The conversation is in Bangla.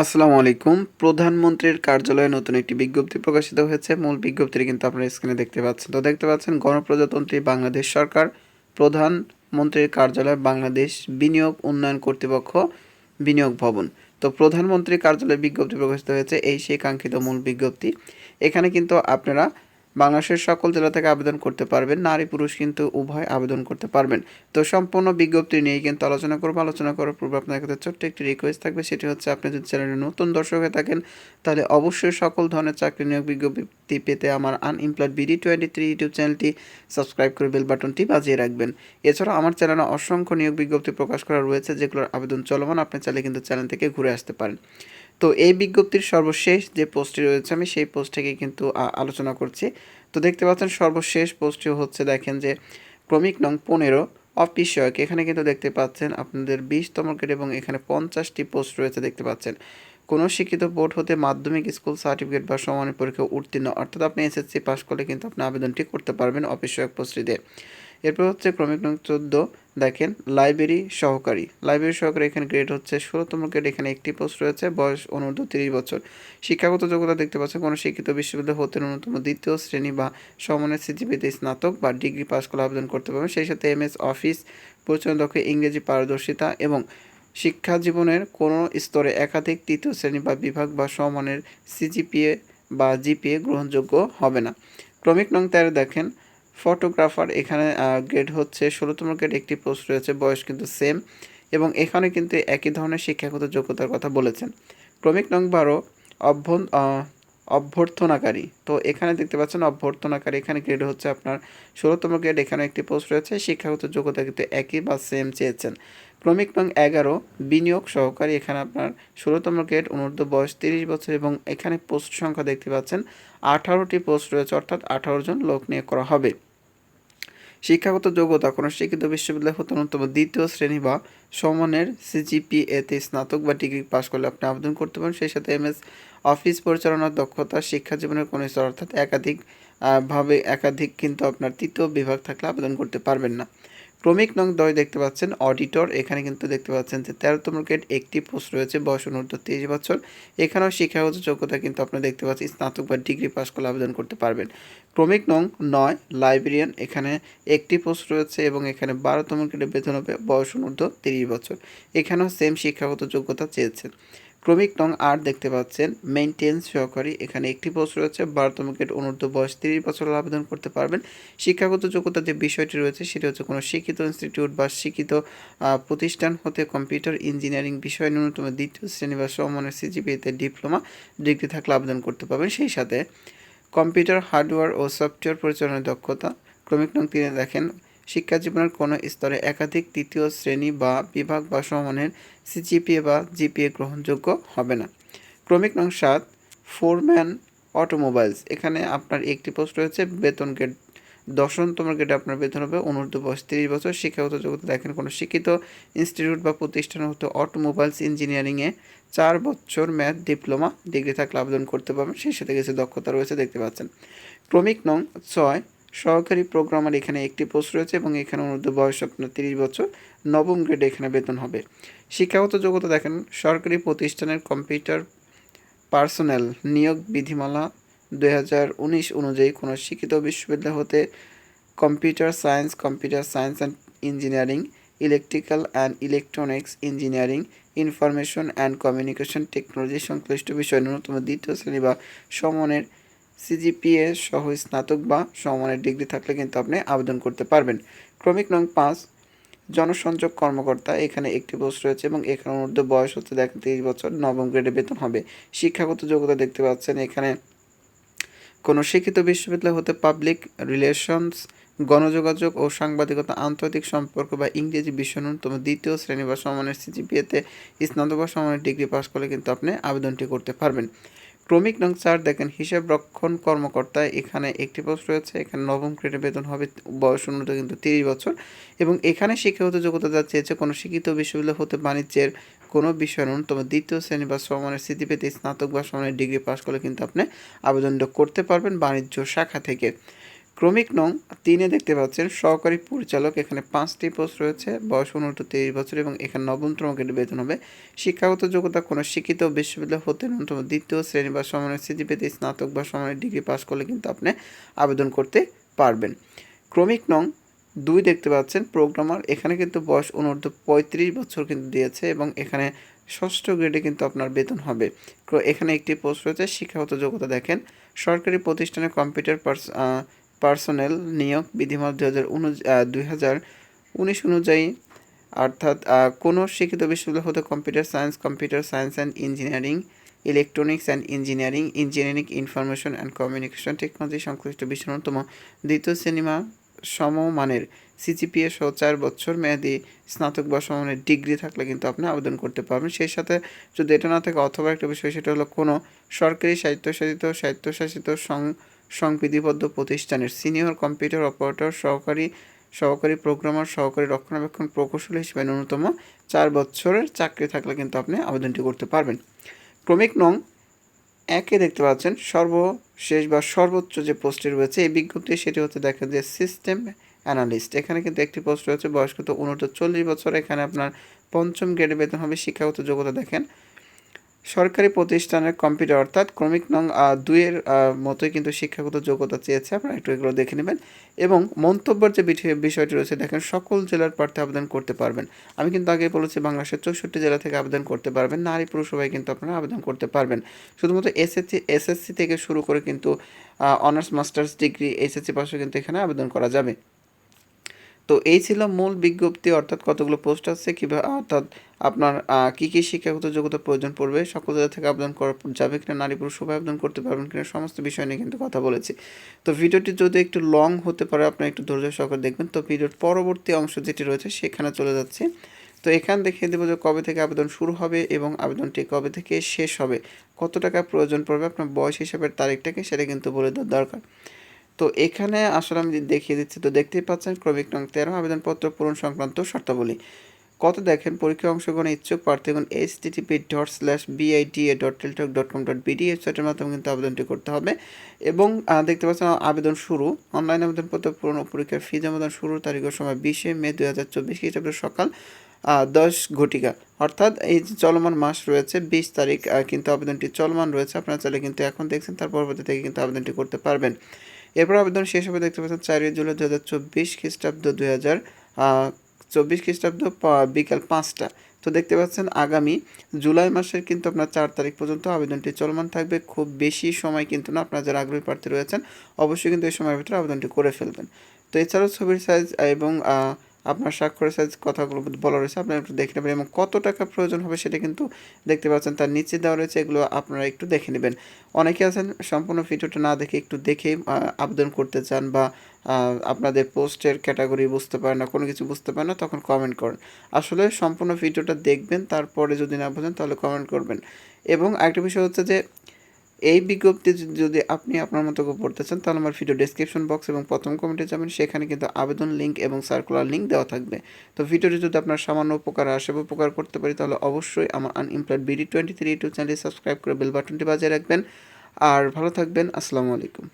আসসালামু আলাইকুম। প্রধানমন্ত্রীর কার্যালয়ে নতুন একটি বিজ্ঞপ্তি প্রকাশিত হয়েছে। মূল বিজ্ঞপ্তিটি কিন্তু আপনারা স্ক্রিনে দেখতে পাচ্ছেন। তো দেখতে পাচ্ছেন, গণপ্রজাতন্ত্রী বাংলাদেশ সরকার প্রধানমন্ত্রীর কার্যালয় বাংলাদেশ বিনিয়োগ উন্নয়ন কর্তৃপক্ষ বিনিয়োগ ভবন। তো প্রধানমন্ত্রীর কার্যালয়ে বিজ্ঞপ্তি প্রকাশিত হয়েছে, এই সেই কাঙ্ক্ষিত মূল বিজ্ঞপ্তি। এখানে কিন্তু আপনারা বাংলাদেশের সকল জেলা থেকে আবেদন করতে পারবেন, নারী পুরুষ কিন্তু উভয় আবেদন করতে পারবেন। তো সম্পূর্ণ বিজ্ঞপ্তি নিয়ে কিন্তু আলোচনা করব, আলোচনা করার পূর্বে আপনার কাছে ছোট্ট একটি রিকোয়েস্ট থাকবে, সেটি হচ্ছে আপনি যদি চ্যানেলে নতুন দর্শক হয়ে থাকেন, তাহলে অবশ্যই সকল ধরনের চাকরি নিয়োগ বিজ্ঞপ্তি পেতে আমার unemployed BD twenty three YouTube চ্যানেলটি সাবস্ক্রাইব করে বেল বাটনটি বাজিয়ে রাখবেন। এছাড়াও আমার চ্যানেলে অসংখ্য নিয়োগ বিজ্ঞপ্তি প্রকাশ করা রয়েছে, যেগুলোর আবেদন চলমান, আপনি চাইলে কিন্তু চ্যানেল থেকে ঘুরে আসতে পারেন। তো এই বিজ্ঞপ্তির সর্বশেষ যে পোস্টটি রয়েছে, আমি সেই পোস্ট থেকে কিন্তু আলোচনা করছি। তো দেখতে পাচ্ছেন সর্বশেষ পোস্টটি হচ্ছে, দেখেন যে ক্রমিক নং পনেরো অফিস সহায়ক এখানে কিন্তু দেখতে পাচ্ছেন আপনাদের বিশতম গ্রেড এবং এখানে পঞ্চাশটি পোস্ট রয়েছে দেখতে পাচ্ছেন। কোনো শিক্ষিত বোর্ড হতে মাধ্যমিক স্কুল সার্টিফিকেট বা সমানের পরীক্ষা উত্তীর্ণ, অর্থাৎ আপনি এসএসসি পাস করলে কিন্তু আপনি আবেদনটি করতে পারবেন অফিস সহায়ক পোস্টটিতে। এরপর হচ্ছে ক্রমিক নং চোদ্দ, দেখেন, লাইব্রেরি সহকারী। লাইব্রেরি সহকারী এখানে গ্রেড হচ্ছে ষোলোতম গ্রেড এখানে একটি পোস্ট রয়েছে, বয়স অনূর্ধ্ব তিরিশ বছর। শিক্ষাগত যোগ্যতা দেখতে পাচ্ছেন, কোনো শিক্ষিত বিশ্ববিদ্যালয় হতে ন্যূনতম দ্বিতীয় শ্রেণি বা সমানের সিজিপিতে স্নাতক বা ডিগ্রি পাস করে আবেদন করতে পারবেন। সেই সাথে এম এস অফিস, পরিচালনা দক্ষ ইংরেজি পারদর্শিতা এবং শিক্ষা জীবনের কোনো স্তরে একাধিক তৃতীয় শ্রেণি বা বিভাগ বা সমানের সিজিপিএ বা জিপিএ গ্রহণযোগ্য হবে না। ক্রমিক নং তেরো, দেখেন ফটোগ্রাফার, এখানে গ্রেড হচ্ছে ষোলোতম গ্রেড একটি পোস্ট রয়েছে, বয়স কিন্তু সেম এবং এখানে কিন্তু একই ধরনের শিক্ষাগত যোগ্যতার কথা বলেছেন। ক্রমিক নং বারো, অভ্যন অভ্যর্থনাকারী। তো এখানে দেখতে পাচ্ছেন অভ্যর্থনাকারী, এখানে গ্রেড হচ্ছে আপনার ষোলোতম গ্রেড এখানে একটি পোস্ট রয়েছে, শিক্ষাগত যোগ্যতা কিন্তু একই বা সেম চেয়েছেন। ক্রমিক নং এগারো, বিনিয়োগ সহকারী, এখানে আপনার ষোলোতম গ্রেড অনূর্ধ্ব বয়স তিরিশ বছর এবং এখানে পোস্ট সংখ্যা দেখতে পাচ্ছেন আঠারোটি পোস্ট রয়েছে, অর্থাৎ আঠারো জন লোক নিয়োগ করা হবে। শিক্ষাগত যোগ্যতা, কোনো শিক্ষিত বিশ্ববিদ্যালয় হতে অন্যতম দ্বিতীয় শ্রেণি বা সমানের সিজিপিএতে স্নাতক বা ডিগ্রি পাশ করলে আপনি আবেদন করতে পারেন। সেই সাথে এমএস অফিস পরিচালনার দক্ষতা, শিক্ষা জীবনের কোনো স্তর, অর্থাৎ একাধিক ভাবে একাধিক কিন্তু আপনার তৃতীয় বিভাগ থাকলে আবেদন করতে পারবেন না। ক্রমিক নং দয় দেখতে পাচ্ছেন, অডিটর। এখানে কিন্তু দেখতে পাচ্ছেন যে তেরোতম গ্রেড একটি পোস্ট রয়েছে, বয়স অনূর্ধ্ব তেইশ বছর। এখানেও শিক্ষাগত যোগ্যতা কিন্তু আপনি দেখতে পাচ্ছেন, স্নাতক বা ডিগ্রি পাস করলে আবেদন করতে পারবেন। ক্রমিক নং নয়, লাইব্রেরিয়ান। এখানে একটি পোস্ট রয়েছে এবং এখানে বারোতম গ্রেডে বেতন হবে বয়স অনূর্ধ্ব তিরিশ বছর। এখানেও সেম শিক্ষাগত যোগ্যতা চেয়েছেন। ক্রমিক নং আট দেখতে পাচ্ছেন। মেনটেন্স সহকারী। এখানে একটি পোস্ট রয়েছে। গ্রেড অনূর্ধ্ব বয়স, তিরিশ বছর আবেদন করতে পারবেন। শিক্ষাগত যোগ্যতা যে বিষয়টি রয়েছে, সেটি হচ্ছে কোনো শিক্ষিত ইনস্টিটিউট বা শিক্ষিত প্রতিষ্ঠান হতে কম্পিউটার ইঞ্জিনিয়ারিং বিষয়ে ন্যূনতম দ্বিতীয় শ্রেণি বা সমমানের সিজিপিএতে ডিপ্লোমা, ডিগ্রি থাকলে আবেদন করতে পারবেন। সেই সাথে কম্পিউটার হার্ডওয়্যার ও সফটওয়্যার পরিচালনার দক্ষতা। ক্রমিক নং তিনে দেখেন শিক্ষা জীবনের কোনো স্তরে একাধিক তৃতীয় শ্রেণি বা বিভাগ বা সমানের সিজিপিএ বা জিপিএ গ্রহণযোগ্য হবে না। ক্রমিক নং সাত, ফোরম্যান অটোমোবাইলস। এখানে আপনার একটি পোস্ট রয়েছে, বেতন গ্রেড দশমতম গ্রেডে আপনার বেতন হবে অনূর্ধ্ব বয়স, তিরিশ বছর। শিক্ষাগত যোগ্যতা দেখেন, কোনো শিক্ষিত ইনস্টিটিউট বা প্রতিষ্ঠান হতে অটোমোবাইলস ইঞ্জিনিয়ারিংয়ে চার বছর ম্যাথ, ডিপ্লোমা, ডিগ্রি থাকলে আবেদন করতে পারবেন। সেই সাথে কিছু দক্ষতা রয়েছে, দেখতে পাচ্ছেন। ক্রমিক নং ছয় সহকারী প্রোগ্রামার এখানে একটি পোস্ট রয়েছে এবং এখানে অনুর্ধ বয়স আপনার তিরিশ বছর, নবম গ্রেডে এখানে বেতন হবে। শিক্ষাগত যোগ্যতা দেখেন, সরকারি প্রতিষ্ঠানের কম্পিউটার পার্সোনেল নিয়োগ বিধিমালা দুই হাজার উনিশ অনুযায়ী কোনো শিক্ষিত বিশ্ববিদ্যালয় হতে computer science computer science and engineering electrical and electronics engineering information and communication technology সংশ্লিষ্ট বিষয় ন্যূনতম দ্বিতীয় শ্রেণি বা সমনের সিজিপিএ সহ স্নাতক বা সমমানের ডিগ্রি থাকলে কিন্তু আপনি আবেদন করতে পারবেন। ক্রমিক নং পাঁচ, জনসংযোগ কর্মকর্তা। এখানে একটি পোস্ট রয়েছে এবং এখানে মধ্যে বয়স হচ্ছে দেখেন তিরিশ বছর, নবম গ্রেডে বেতন হবে। শিক্ষাগত যোগ্যতা দেখতে পাচ্ছেন, এখানে কোনো শিক্ষিত বিশ্ববিদ্যালয় হতে পাবলিক রিলেশনস গণযোগাযোগ ও সাংবাদিকতা, আন্তর্জাতিক সম্পর্ক বা ইংরেজি বিষয় ন্যূনতম দ্বিতীয় শ্রেণি বা সমানের সিজিপিএতে স্নাতক বা সমানের ডিগ্রি পাস করলে কিন্তু আপনি আবেদনটি করতে পারবেন। ক্রমিক নং চার দেখেন, হিসাব রক্ষণ কর্মকর্তা, এখানে একটি পোস্ট রয়েছে, এখানে নবম গ্রেডের বেতন হবে, বয়স উন্নত কিন্তু তিরিশ বছর, এবং এখানে শিক্ষাগত যোগ্যতা যা চেয়েছে কোনো শিক্ষিত বিশ্ববিদ্যালয় হতে বাণিজ্যের কোনো বিষয় ন্যূনতম দ্বিতীয় শ্রেণি বা সমানের স্থিতি পেতে স্নাতক বা সমানের ডিগ্রি পাস করলে কিন্তু আপনি আবেদনটা করতে পারবেন বাণিজ্য শাখা থেকে। ক্রমিক নং তিনে দেখতে পাচ্ছেন, সহকারী পরিচালক, এখানে পাঁচটি পোস্ট রয়েছে, বয়স অনুর্ধ তেইশ বছর এবং এখানে নবমতম গ্রেডে বেতন হবে। শিক্ষাগত যোগ্যতা কোনো শিক্ষিত বিশ্ববিদ্যালয় হতে ন্যূনতম দ্বিতীয় শ্রেণি বা সমানের সিজিপিতে স্নাতক বা সমানের ডিগ্রি পাস করলে কিন্তু আপনি আবেদন করতে পারবেন। ক্রমিক নং দুই দেখতে পাচ্ছেন, প্রোগ্রামার, এখানে কিন্তু বয়স অনূর্ধ্ব পঁয়ত্রিশ বছর কিন্তু দিয়েছে এবং এখানে ষষ্ঠ গ্রেডে কিন্তু আপনার বেতন হবে। এখানে একটি পোস্ট রয়েছে, শিক্ষাগত যোগ্যতা দেখেন, সরকারি প্রতিষ্ঠানে কম্পিউটার পার্সোনেল নিয়োগ বিধিমালা দু হাজার দুই হাজার উনিশ অনুযায়ী, অর্থাৎ কোনো শিক্ষিত বিশ্ববিদ্যালয় হতে computer science computer science and engineering, electronics and engineering engineering information and communication technology সংশ্লিষ্ট বিষয় অন্যতম দ্বিতীয় সিনেমা সমমানের সিজিপিএ সহ চার বছর মেয়াদি স্নাতক বা সমমানের ডিগ্রি থাকলে কিন্তু আপনি আবেদন করতে পারবেন। সেই সাথে যদি এটা না থাকে অথবা একটা বিষয়, সেটা হলো কোনো সরকারি স্বায়ত্তশাসিত স্বায়ত্তশাসিত সং সংবিধিবদ্ধ প্রতিষ্ঠানের সিনিয়র কম্পিউটার অপারেটর, সহকারী সহকারী প্রোগ্রামার, সহকারী রক্ষণাবেক্ষণ প্রকৌশলী হিসেবে ন্যূনতম চার বছরের চাকরি থাকলে কিন্তু আপনি আবেদনটি করতে পারবেন। ক্রমিক নং একে দেখতে পাচ্ছেন, সর্বশেষ বা সর্বোচ্চ যে পোস্টটি রয়েছে এই বিজ্ঞপ্তি সেটি হচ্ছে দেখা যে সিস্টেম অ্যানালিস্ট। এখানে কিন্তু একটি পোস্ট রয়েছে বয়স্ক উনূর্ধ্ব চল্লিশ বছর। এখানে আপনার পঞ্চম গ্রেডে বেতন হবে শিক্ষাগত যোগ্যতা দেখেন। সরকারি প্রতিষ্ঠানের কম্পিউটার অর্থাৎ ক্রমিক নং দুইয়ের মতোই কিন্তু শিক্ষাগত যোগ্যতা চেয়েছে। আপনারা একটু এগুলো দেখে নেবেন। এবং মন্তব্যের যে বিষয়- বিষয়টি রয়েছে, দেখেন, সকল জেলার প্রার্থী আবেদন করতে পারবেন। আমি কিন্তু আগে বলেছি, বাংলাদেশের চৌষট্টি জেলা থেকে আবেদন করতে পারবেন। নারী পুরুষ সবাই কিন্তু আপনারা আবেদন করতে পারবেন। শুধুমাত্র এসএসসি এসএসসি থেকে শুরু করে কিন্তু অনার্স, মাস্টার্স ডিগ্রি এইচএসসি পাশে কিন্তু এখানে আবেদন করা যাবে। তো এই ছিল মূল বিজ্ঞপ্তি, অর্থাৎ কতগুলো পোস্ট আছে, কীভাবে, অর্থাৎ আপনার কী কি শিক্ষাগত যোগ্যতা প্রয়োজন পড়বে, সকল জায়গা থেকে আবেদন করা যাবে কিনা, নারী পুরুষ সবাই আবেদন করতে পারবেন কিনা, সমস্ত বিষয় নিয়ে কিন্তু কথা বলেছি। তো ভিডিওটি যদি একটু লং হতে পারে, আপনার একটু ধৈর্য সহকারে দেখবেন। তো ভিডিওর পরবর্তী অংশ যেটি রয়েছে, সেখানে চলে যাচ্ছে। তো এখান দেখিয়ে দেবো যে কবে থেকে আবেদন শুরু হবে এবং আবেদনটি কবে থেকে শেষ হবে। কত টাকা প্রয়োজন পড়বে, আপনার বয়স হিসাবের তারিখটাকে সেটা কিন্তু বলে দেওয়া দরকার। তো এখানে আসলে আমি দেখিয়ে দিচ্ছি, তো দেখতেই পাচ্ছেন ক্রমিক নং তেরো, আবেদনপত্র পূরণ সংক্রান্ত শর্তাবলী। কত দেখেন? পরীক্ষায় অংশগ্রহণে ইচ্ছুক প্রার্থীগণ HTTP dot slash BIDA dot Teletalk dot com dot BD ওয়েবসাইটের মাধ্যমে কিন্তু আবেদনটি করতে হবে। এবং দেখতে পাচ্ছেন, আবেদন শুরু। অনলাইন আবেদনপত্র পূরণ ও পরীক্ষার ফি জমাদান শুরুর তারিখের সময় বিশে মে দু হাজার চব্বিশ খ্রিস্টাব্দের সকাল দশ ঘটিকা। অর্থাৎ এই যে চলমান মাস রয়েছে, বিশ তারিখ কিন্তু আবেদনটি চলমান রয়েছে। আপনারা চাইলে কিন্তু এখন দেখছেন, তার পরবর্তী থেকে কিন্তু আবেদনটি করতে পারবেন। এরপর আবেদন শেষ হবে, দেখতে পাচ্ছেন চারই জুলাই দু হাজার চব্বিশ খ্রিস্টাব্দ দুই হাজার চব্বিশ খ্রিস্টাব্দ বিকাল পাঁচটা। তো দেখতে পাচ্ছেন, আগামী জুলাই মাসের কিন্তু আপনার চার তারিখ পর্যন্ত আবেদনটি চলমান থাকবে। খুব বেশি সময় কিন্তু না আপনার যারা আগ্রহী প্রার্থী রয়েছেন, অবশ্যই কিন্তু এই সময়ের ভিতরে আবেদনটি করে ফেলবেন। তো এছাড়াও ছবির সাইজ এবং আপনার স্বাক্ষরের সাইজ কথাগুলো বলা রয়েছে আপনারা একটু দেখে নেবেন এবং কত টাকা প্রয়োজন হবে সেটা কিন্তু দেখতে পাচ্ছেন, তার নিচে দেওয়া রয়েছে, এগুলো আপনারা একটু দেখে নেবেন। অনেকে আছেন সম্পূর্ণ ভিডিওটা না দেখে একটু দেখে আবেদন করতে চান বা আপনাদের পোস্টের ক্যাটাগরি বুঝতে পারেন না, কোনো কিছু বুঝতে পারেন না, তখন কমেন্ট করেন। আসলে সম্পূর্ণ ভিডিওটা দেখবেন, তারপরে যদি না বোঝেন তাহলে কমেন্ট করবেন। এবং আরেকটা বিষয় হচ্ছে যে এই বিজ্ঞপ্তি যদি আপনি আপনার মতো পড়তে চান, তাহলে আমার ভিডিও ডেসক্রিপশন বক্স এবং প্রথম কমেন্টে যাবেন। সেখানে কিন্তু আবেদন লিঙ্ক এবং সার্কুলার লিঙ্ক দেওয়া থাকবে। তো ভিডিওটি যদি আপনার সামান্য উপকার আসে উপকার করতে পারি, তাহলে অবশ্যই আমার unemployed BD twenty three YouTube চ্যানেলটি সাবস্ক্রাইব করে বেল বাটনটি বাজিয়ে রাখবেন। আর ভালো থাকবেন। আসসালামু আলাইকুম।